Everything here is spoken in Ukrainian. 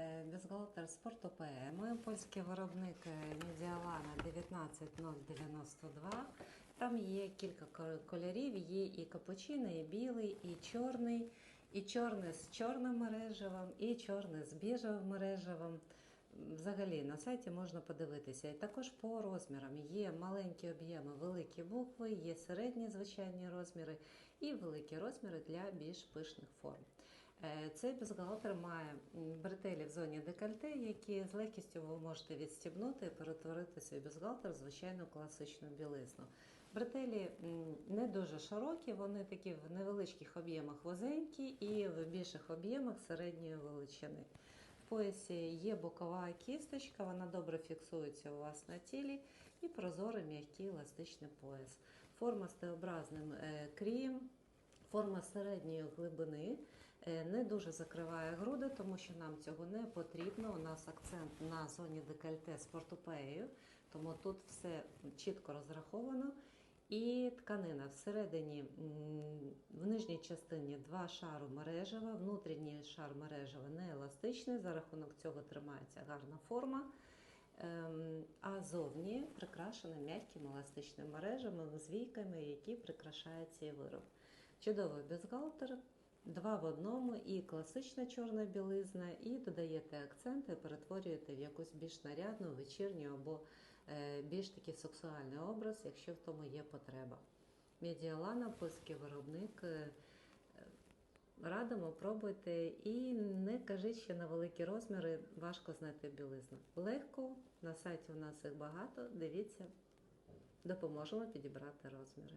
Е, Бюстгальтер спорту ПМ. Польський виробник е, Медіалана 19092. Там є кілька кольорів, є і капучино, і білий, і чорний, і чорний з чорним мережевим, і чорний з біжевим мережевим. Взагалі на сайті можна подивитися. І також по розмірам є маленькі об'єми, великі букви, є середні звичайні розміри і великі розміри для більш пишних форм. Е, Цей бюстгальтер має бретелі в зоні декольте, які з легкістю ви можете відстібнути і перетворити свій бюстгальтер в звичайну класичну білизну. Бретелі не дуже широкі, вони такі в невеличких об'ємах вузенькі і в більших об'ємах середньої величини. В поясі є бокова кісточка, вона добре фіксується у вас на тілі і прозорий м'який еластичний пояс. Форма з Т-образним е, крієм, форма середньої глибини. Е, Не дуже закриває груди, тому що нам цього не потрібно. У нас акцент на зоні декольте з портупеєю, тому тут все чітко розраховано. І тканина всередині, в нижній частині два шару мережева, внутрішній шар мережева не еластичний, за рахунок цього тримається гарна форма. Ем, А зовні прикрашена м'якими еластичними мережами з війками, які прикрашають цей вироб. Чудовий бюстгальтер, два в одному, і класична чорна білизна, і додаєте акценти, перетворюєте в якусь більш нарядну, вечірню або е, більш такий сексуальний образ, якщо в тому є потреба. Медіалана, польський виробник. е, Радимо, пробуйте і не кажіть, що на великі розміри важко знайти білизну. Легко, на сайті у нас їх багато. Дивіться, допоможемо підібрати розміри.